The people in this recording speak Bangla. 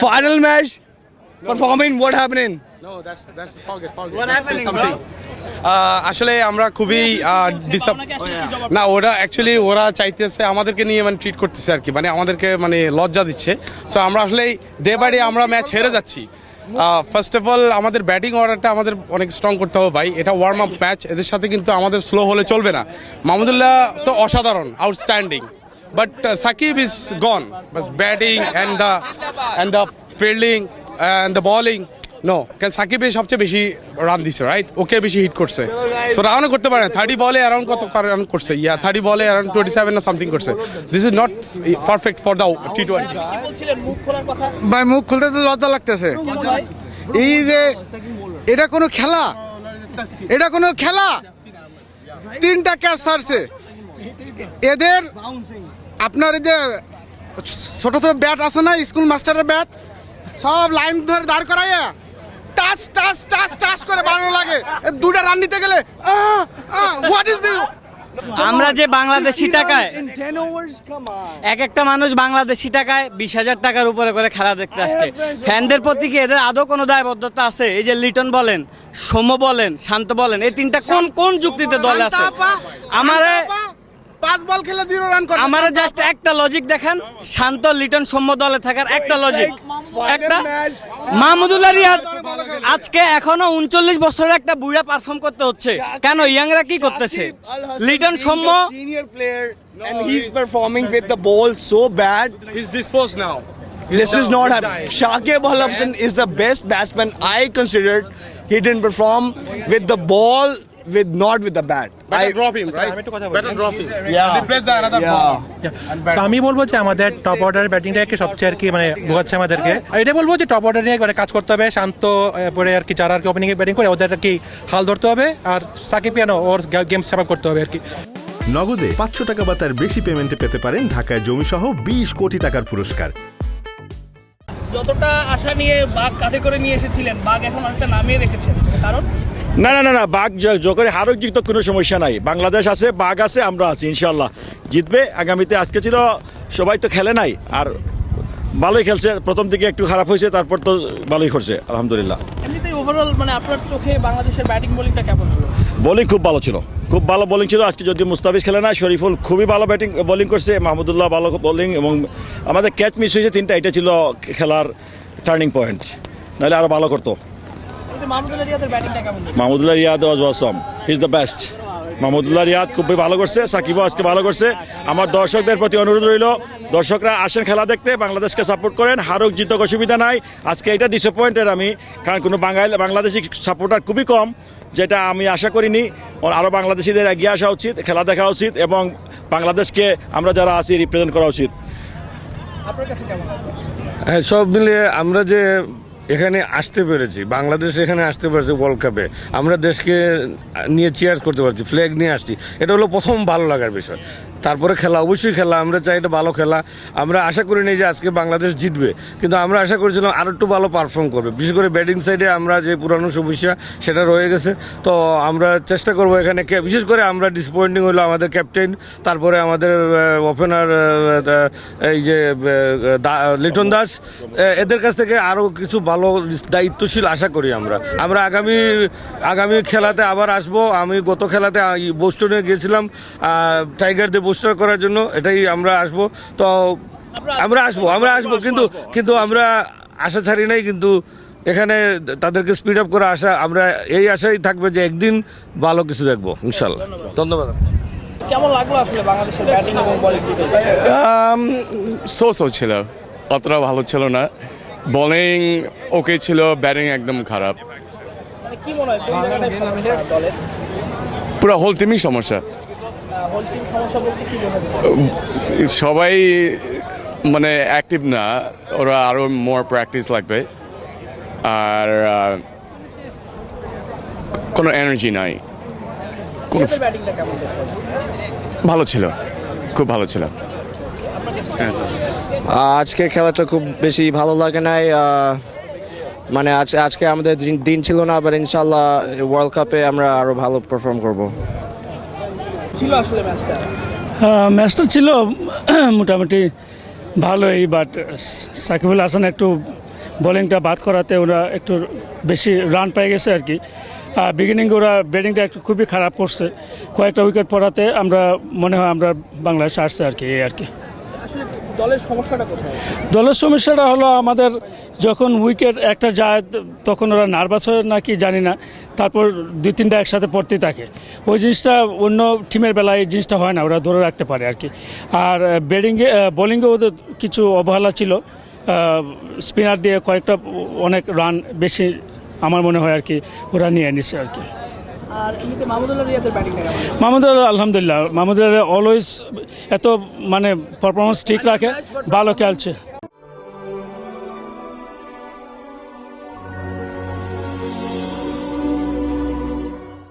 Final match, performing, what happening? No, that's that's forget forget. What say happening, something. আহ, আসলে আমরা খুবই আহ, disap- না ওরা অ্যাকচুয়ালি ওরা চাইতেছে আমাদেরকে নিয়ে মানে ট্রিট করতেছে আর কি। মানে আমাদেরকে মানে লজ্জা দিচ্ছে। সো আমরা আসলে ডে বাই ডে আমরা ম্যাচ হেরে যাচ্ছি। ফার্স্ট অফ অল আমাদের ব্যাটিং অর্ডারটা আমাদের অনেক স্ট্রং করতে হবে ভাই। এটা ওয়ার্ম আপ ম্যাচ এদের সাথে কিন্তু আমাদের স্লো হলে চলবে না। মাহমুদুল্লাহ তো অসাধারণ outstanding but Shakib is gone bus batting and the and the fielding and the bowling no কারণ সাকিবে সবচেয়ে বেশি রান দিছে রাইট ওকে বেশি হিট করছে। সো রানও করতে পারে। থার্টি বলে অ্যারাউন্ড কত রান করছে? ইয়া থার্টি বলে অ্যারাউন্ড টোয়েন্টি সেভেন না সামথিং করছে। This is not perfect for the T twenty ভাই, মুখ খুলতে তো লজ্জা লাগতেছে। এই যে, এটা কোনো খেলা? এটা কোনো খেলা? তিনটা ক্যাচ ছাড়ছে। এদের আপনার এই যে ছোট ছোট ব্যাট আছে না স্কুল মাস্টারের ব্যাট সব লাইন ধরে দাঁড় করাইয়া টাচ টাচ টাচ টাচ করে বানানো লাগে। দুটা রান নিতে গেলে হোয়াট ইজ দিস আমরা যে বাংলাদেশি টাকায় In 10 overs, come on. এক একটা মানুষ বাংলাদেশি টাকায় বিশ হাজার টাকার উপরে করে খেলা দেখতে আসছে। ফ্যানদের প্রতি কি এদের আদৌ কোনো দায়বদ্ধতা আছে? এই যে লিটন বলেন সৌম্য বলেন শান্ত বলেন এই তিনটা কোন কোন যুক্তিতে দল আছে? আমারে পাঁচ বল খেলে জিরো রান করে আমারে জাস্ট একটা লজিক দেখান শান্ত লিটন সৌম্য দলে থাকার একটা লজিক একটা মাহমুদুল্লাহ রিয়াদ আজকে এখনও উনচল্লিশ বছরের একটা বুড়া পারফর্ম করতে হচ্ছে কেন ইয়াংরা কি করতেছে Liton Soumya the senior and he's performing with the ball so bad. Is dispose now This is not happening. Shakib Al Hasan is the best batsman I considered. He didn't perform with the ball, with not with the bat. Better I, drop him, right? Better drop him. Yeah. Replace the another Yeah. ball. So, আমি বলব যে আমাদের টপ অর্ডার ব্যাটিংটা কি সবচেয়ে আর কি মানে ভোগাচ্ছে আমাদেরকে আর এটা বলব যে টপ অর্ডার নিয়ে একবারে কাজ করতে হবে শান্ত পরে আর কি যারা আর কি ওপেনিং ব্যাটিং করে ওদের আর কি হাল ধরতে হবে আর সাকিব ওর গেম সেবা করতে হবে আর কি নগদে পাঁচশো টাকা বা তার বেশি পেমেন্টে পেতে পারেন ঢাকায় জমিসহ বিশ কোটি টাকার পুরস্কার যতটা আশা নিয়ে বাঘ কাঁধে করে নিয়ে এসেছিলেন বাঘ এখন অনেকটা নামিয়ে রেখেছেন কারণ না না না না বাঘ জ- যখন হারক জিত কোনো সমস্যা নাই। বাংলাদেশ আছে বাঘ আছে আমরা আছি ইনশাল্লাহ জিতবে আগামীতে আজকে ছিল সবাই তো খেলে নাই আর ভালোই খেলছে প্রথম দিকে একটু খারাপ হয়েছে তারপর তো ভালোই করছে আলহামদুলিল্লাহ। এমনিতেই ওভারঅল মানে আপনার চোখে বাংলাদেশের ব্যাটিং বোলিংটা কেমন হলো? বোলিং খুব ভালো ছিল। খুব ভালো বোলিং ছিল আজকে যদি মুস্তাফিজ খেলে না শরীফুল খুবই ভালো ব্যাটিং বোলিং করছে মাহমুদুল্লাহ ভালো বোলিং এবং আমাদের ক্যাচ মিস হয়েছে তিনটা এটা ছিল খেলার টার্নিং পয়েন্ট নাহলে আরও ভালো করতো। Mahmudullah Riyad was awesome. Is the best Mahmudullah Riyad খুবই ভালো করছে সাকিবও আজকে ভালো করছে। আমার দর্শকদের প্রতি অনুরোধ রইল দর্শকরা আসেন খেলা দেখতে বাংলাদেশকে সাপোর্ট করেন হারুক জিতক অসুবিধা নাই। আজকে এটা ডিসঅ্যাপয়েন্টেড আমি কারণ কোনো বাঙালি বাংলাদেশি সাপোর্টার খুবই কম যেটা আমি আশা করিনি। ওর আরও বাংলাদেশিদের এগিয়ে আসা উচিত খেলা দেখা উচিত এবং বাংলাদেশকে আমরা যারা আছি রিপ্রেজেন্ট করা উচিত। আপনার কাছে হ্যাঁ সব মিলিয়ে আমরা যে এখানে আসতে পেরেছি। বাংলাদেশ এখানে আসতে পেরেছে ওয়ার্ল্ড কাপে আমরা দেশকে নিয়ে চেয়ার করতে পারছি ফ্ল্যাগ নিয়ে আসছি। এটা হলো প্রথম ভালো লাগার বিষয়। তারপরে খেলা, অবশ্যই খেলা। আমরা চাই এটা ভালো খেলা। আমরা আশা করি নি যে আজকে বাংলাদেশ জিতবে। কিন্তু আমরা আশা করেছিলাম আরও একটু ভালো পারফর্ম করবে। বিশেষ করে ব্যাটিং সাইডে আমরা যে পুরানো সমস্যা সেটা রয়ে গেছে। তো আমরা চেষ্টা করব এখানে বিশেষ করে আমরা ডিসপয়েন্টিং হলো আমাদের ক্যাপ্টেন তারপরে আমাদের ওপেনার এই যে লিটন দাস। এদের কাছ থেকে আরও কিছু ভালো দায়িত্বশীল আশা করি আমরা। আমরা আগামী আগামী খেলাতে আবার আসব। আমি গত খেলাতে বোস্টনে গিয়েছিলাম আহ, টাইগারদের বোস্টার করার জন্য। এটাই আমরা আসব। তো আমরা আসব আমরা আসব। কিন্তু কিন্তু আমরা আশা ছাড়ি নাই। কিন্তু এখানে তাদেরকে স্পিড আপ করে আসা আমরা এই আশাই থাকবে যে একদিন ভালো কিছু দেখব ইনশাল্লাহ। ধন্যবাদ। কেমন লাগল আসলে বাংলাদেশের ব্যাটিং এবং বলিং সো সো ছিল। অতটা ভালো ছিল না। বোলিং ওকে ছিল ব্যাটিং একদম খারাপ। মানে কি মনে হয় পুরো হোল টিমই সমস্যা। হোল টিম সমস্যা বলতে কি বোঝাতে সবাই মানে অ্যাক্টিভ না ওরা আরও মোর প্র্যাকটিস লাগবে। আর কোনো এনার্জি নাই। কোনো ভালো ছিল খুব ভালো ছিল। আজকের খেলাটা খুব বেশি ভালো লাগে নাই মানে আজ আজকে আমাদের দিন- ছিল না আবার ইনশাল্লাহ ওয়ার্ল্ড কাপে আমরা আরও ভালো পারফর্ম করব। ছিল আসলে ম্যাচটা? আহ, ম্যাচটা ছিল মোটামুটি ভালোই বাট সাকিবুল হাসান একটু বোলিংটা বাদ করাতে ওরা একটু বেশি রান পেয়ে গেছে আর কি। আর বিগিনিং ওরা ব্যাটিংটা একটু খুবই খারাপ করছে। কয়েকটা উইকেট পড়াতে আমরা মনে হয় আমরা বাংলাদেশ আসছে আর কি এই আর কি। দলের সমস্যাটা কোথায়? দলের সমস্যাটা হলো আমাদের যখন উইকেট একটা যায়, তখন ওরা নার্ভাস হয় নাকি জানি না, তারপর দুই তিনটা একসাথে পড়তেই থাকে। ওই জিনিসটা অন্য টিমের বেলায় এই জিনিসটা হয় না, ওরা ধরে রাখতে পারে আর কি। আর ব্যাটিংয়ে বোলিংয়ে ওদের কিছু অবহেলা ছিল। স্পিনার দিয়ে কয়েকটা অনেক রান বেশি আমার মনে হয় আর কি ওরা নিয়ে নিচ্ছে আর কি। মাহমুদুল্লাহ আলহামদুলিল্লাহ। মাহমুদুল্লাহ অলওয়েজ এত মানে পারফরমেন্স ঠিক রাখে ভালো খেলছে।